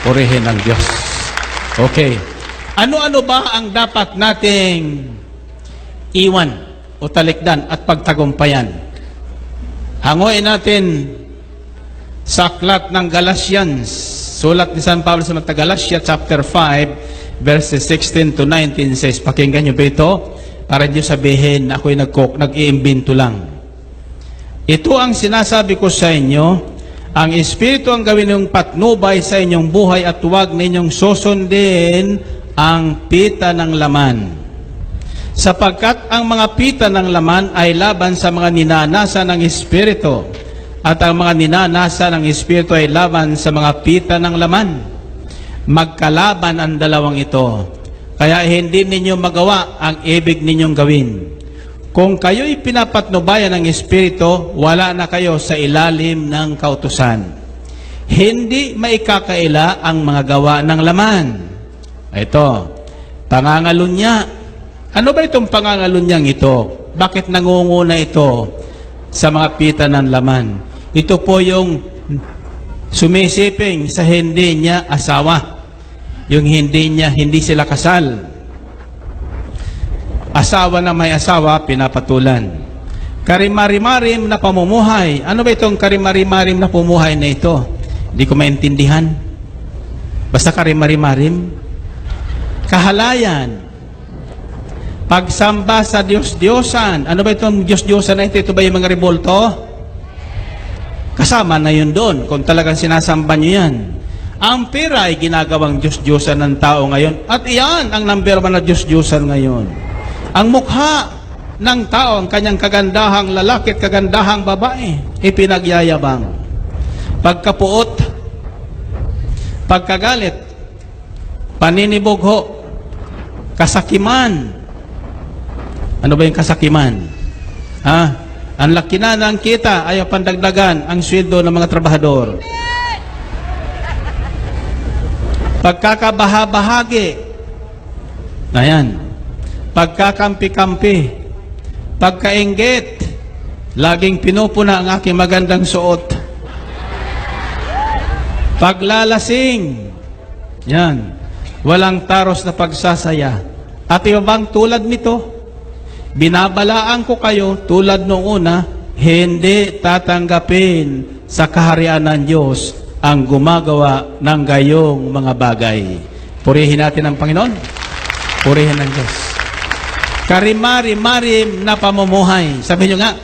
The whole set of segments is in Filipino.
Purihin ang Diyos. Okay. Ano-ano ba ang dapat nating iwan o talikdan at pagtagumpayan? Hanguin natin sa aklat ng Galatians. Sulat ni San Pablo sa mga Galatia chapter 5 verses 16 to 19 says, pakinggan niyo ba ito? Para niyo sabihin na ako'y nag nag-iimbento lang. Ito ang sinasabi ko sa inyo, ang Espiritu ang gawin ng patnubay sa inyong buhay at huwag ninyong susundin ang pita ng laman. Sapagkat ang mga pita ng laman ay laban sa mga ninanasa ng Espiritu at ang mga ninanasa ng Espiritu ay laban sa mga pita ng laman. Magkalaban ang dalawang ito. Kaya hindi ninyo magawa ang ibig ninyong gawin. Kung kayo'y pinapatnubayan ng Espiritu, wala na kayo sa ilalim ng kautusan. Hindi maikakaila ang mga gawa ng laman. Ito, pangangalunya. Ano ba itong pangangalunyang ito? Bakit nangunguna ito sa mga pita ng laman? Ito po yung sumisiping sa hindi niya asawa. Yung hindi niya, hindi sila kasal asawa na may asawa, pinapatulan. Karimari-marim na pamumuhay. Ano ba itong karimari-marim na pamumuhay na ito? Hindi ko maintindihan. Basta karimari-marim. Kahalayan. Pagsamba sa Diyos-Diyosan. Ano ba itong Diyos-Diyosan na ito? Ito ba yung mga revolto? Kasama na yun doon kung talagang sinasamba nyo yan. Ang pera ay ginagawang Diyos-Diyosan ng tao ngayon. At iyan ang number one na Diyos-Diyosan ngayon. Ang mukha ng tao, ang kanyang kagandahang lalaki at kagandahang babae, ipinagyayabang. Pagkapuot, pagkagalit, paninibugho, kasakiman. Ano ba yung kasakiman? Ha? Ang laki na ng kita, ayaw pandagdagan ang sweldo ng mga trabahador. Pagkakabaha-bahagi. Ayan pagkakampi-kampi, pagkainggit, laging pinupuna ang aking magandang suot. Paglalasing, yan, walang taros na pagsasaya. At ibang tulad nito, binabalaan ko kayo tulad noong una, hindi tatanggapin sa kaharian ng Diyos ang gumagawa ng gayong mga bagay. Purihin natin ang Panginoon. Purihin ng Diyos. Karimari-marim na pamumuhay. Sabi nyo nga.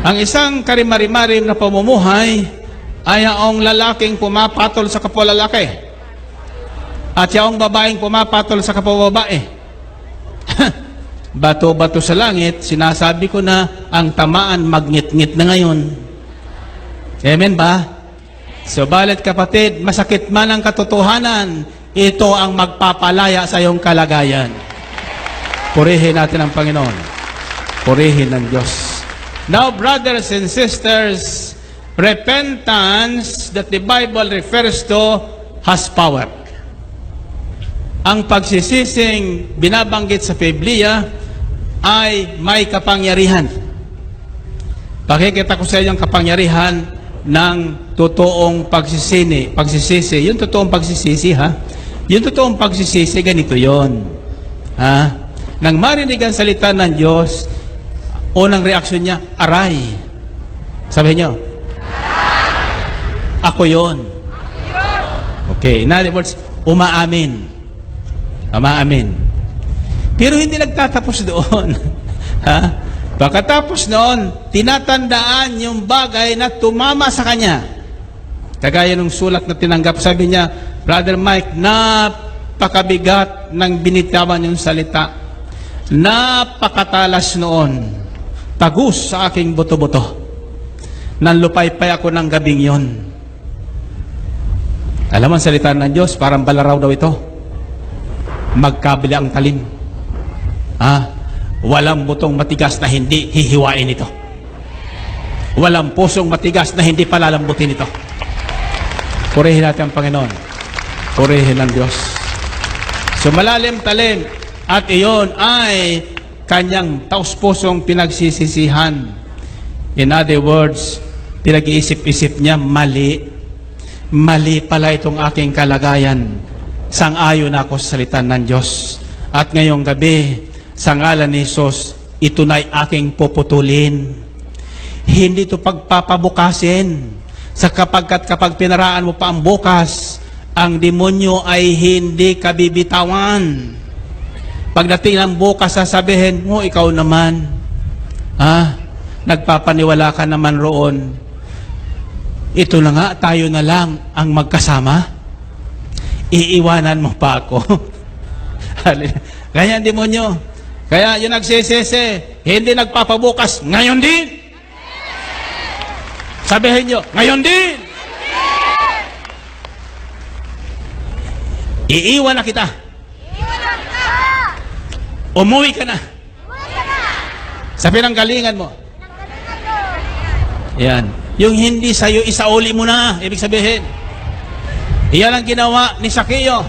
Ang isang karimari-marim na pamumuhay ay ang lalaking pumapatol sa kapwa lalaki. At yung babaeng pumapatol sa kapwa babae. Bato-bato sa langit, sinasabi ko na ang tamaan magngit-ngit na ngayon. Amen ba? So, balit kapatid, masakit man ang katotohanan, ito ang magpapalaya sa iyong kalagayan. Purihin natin ang Panginoon. Purihin ng Diyos. Now, brothers and sisters, repentance that the Bible refers to has power. Ang pagsisising binabanggit sa Biblia ay may kapangyarihan. Pakikita ko sa inyo ang kapangyarihan ng totoong pagsisini, pagsisisi. Yung totoong pagsisisi, ha? Yung totoong pagsisisi, ganito yon Ha? Nang marinig ang salita ng Diyos, unang reaksyon niya, aray. Sabi niyo, ako yon. Okay, in other words, umaamin. Umaamin. Pero hindi nagtatapos doon. ha? Pagkatapos noon, tinatandaan yung bagay na tumama sa kanya. Kagaya ng sulat na tinanggap, sabi niya, Brother Mike, napakabigat ng binitawan yung salita. Napakatalas noon. Tagus sa aking buto-buto. Nanlupaypay ako ng gabing yon. Alam mo salita ng Diyos, parang balaraw daw ito. Magkabila ang talim. Ah, Walang butong matigas na hindi hihiwain ito. Walang pusong matigas na hindi palalambutin ito. Purihin natin ang Panginoon. Purihin ang Diyos. So malalim talim at iyon ay kanyang taus-pusong pinagsisisihan. In other words, pinag-iisip-isip niya mali mali pala itong aking kalagayan. Sang-ayon ako sa salita ng Diyos. At ngayong gabi, sa ngalan ni Jesus, ito na'y aking puputulin. Hindi ito pagpapabukasin. Sa kapagkat kapag pinaraan mo pa ang bukas, ang demonyo ay hindi kabibitawan. Pagdating ng bukas, sasabihin mo, ikaw naman, ah, nagpapaniwala ka naman roon. Ito na nga, tayo na lang ang magkasama. Iiwanan mo pa ako. Ganyan demonyo. Kaya yung nagsisisi, hindi nagpapabukas, ngayon din. Sabihin nyo, ngayon din. Iiwan na kita. Umuwi ka na. Sa pinanggalingan mo. Yan. Yung hindi sa'yo, isauli mo na. Ibig sabihin. Iyan ang ginawa ni Sakeo.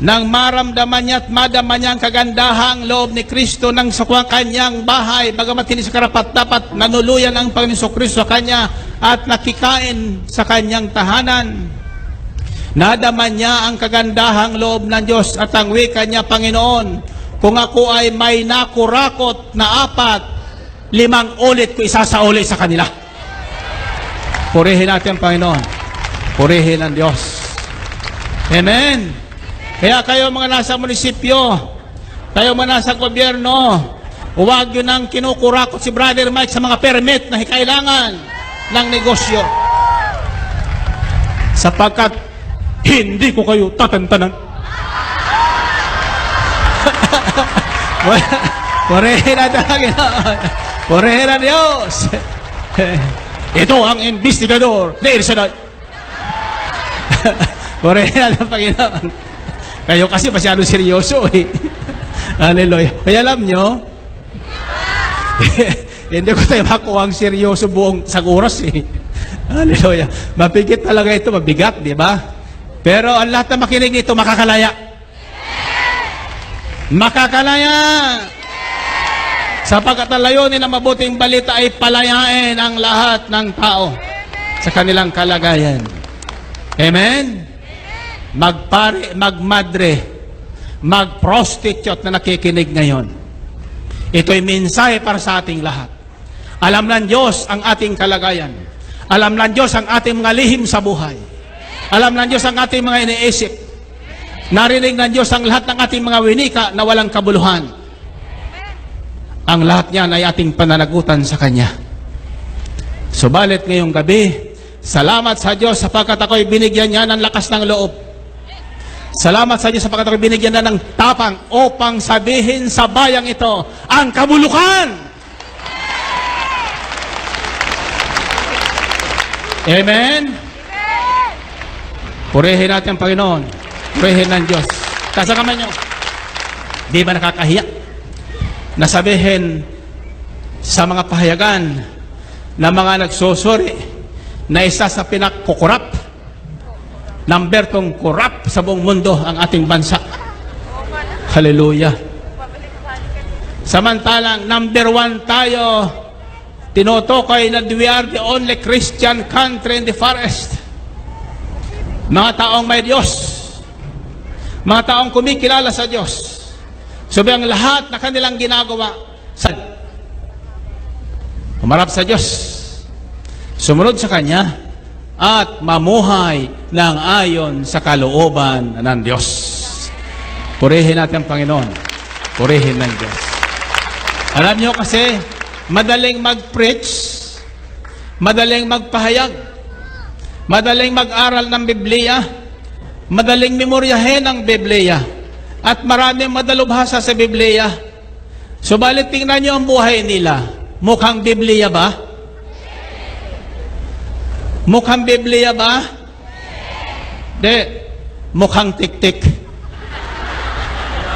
Nang maramdaman niya at madaman niya ang kagandahang loob ni Kristo ng sa kanyang bahay, bagamat hindi sa karapat dapat nanuluyan ang Panginoon Kristo sa kanya at nakikain sa kanyang tahanan. Nadaman niya ang kagandahang loob ng Diyos at ang wika niya, Panginoon, kung ako ay may nakurakot na apat, limang ulit ko isasauli sa kanila. Purihin natin, Panginoon. Purihin ang Diyos. Amen. Kaya kayo mga nasa munisipyo, kayo mga nasa gobyerno, huwag yun ang kinukurakot si Brother Mike sa mga permit na kailangan ng negosyo. Sapagkat hindi ko kayo tatantanan. Purihin ang Panginoon. Purihin ang Diyos. Ito ang investigador na Irsaday. Purihin ang Panginoon. Kayo kasi masyado seryoso eh. Hallelujah. Kaya alam nyo, hindi ko tayo makuha ang seryoso buong sa oras eh. Hallelujah. Mapigit talaga ito, mabigat, di ba? Pero ang lahat na makinig nito, makakalaya. Makakalaya! Sapagkat ang layunin ng mabuting balita ay palayain ang lahat ng tao sa kanilang kalagayan. Amen? Magpare, magmadre, magprostitute na nakikinig ngayon. Ito'y mensahe para sa ating lahat. Alam ng Diyos ang ating kalagayan. Alam ng Diyos ang ating mga lihim sa buhay. Alam ng Diyos ang ating mga iniisip. Narinig ng Diyos ang lahat ng ating mga winika na walang kabuluhan. Ang lahat niyan ay ating pananagutan sa Kanya. Subalit ngayong gabi, salamat sa Diyos sapagkat ako'y binigyan niya ng lakas ng loob. Salamat sa Diyos sapagkat ako'y binigyan niya ng tapang upang sabihin sa bayang ito ang kabulukan. Amen? Purihin natin ang Panginoon. Purihin ng Diyos. Tasa kamay nyo. Di ba nakakahiya? Nasabihin sa mga pahayagan na mga nagsusuri na isa sa pinakkukurap number tong kurap sa buong mundo ang ating bansa. Hallelujah. Samantalang number one tayo, tinutukoy na we are the only Christian country in the forest. Mga taong may Diyos. Mga taong kumikilala sa Diyos. Sabi ang lahat na kanilang ginagawa sa Humarap sa Diyos. Sumunod sa Kanya at mamuhay ng ayon sa kalooban ng Diyos. Purihin natin ang Panginoon. Purihin ng Diyos. Alam nyo kasi, madaling mag-preach, madaling magpahayag, madaling mag-aral ng Biblia, madaling memoryahin ang Biblia, at maraming madalubhasa sa Biblia. Subalit tingnan nyo ang buhay nila. Mukhang Biblia ba? Mukhang Biblia ba? Di. Mukhang tik-tik.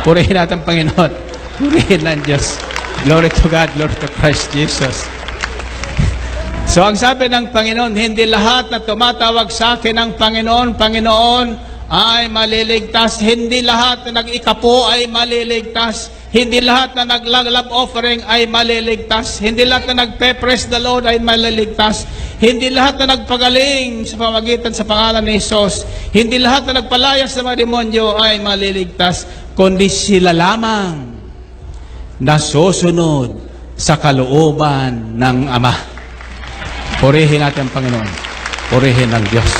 Purihin natin ang Panginoon. Purihin ng Diyos. Glory to God, glory to Christ Jesus. So ang sabi ng Panginoon, hindi lahat na tumatawag sa akin ng Panginoon, Panginoon, ay maliligtas. Hindi lahat na nag-ikapo ay maliligtas. Hindi lahat na naglaglab offering ay maliligtas. Hindi lahat na nagpe-praise the Lord ay maliligtas. Hindi lahat na nagpagaling sa pamagitan sa pangalan ni Jesus. Hindi lahat na nagpalayas sa mga demonyo ay maliligtas. Kundi sila lamang na susunod sa kalooban ng Ama. Purihin natin ang Panginoon. Purihin ang Diyos.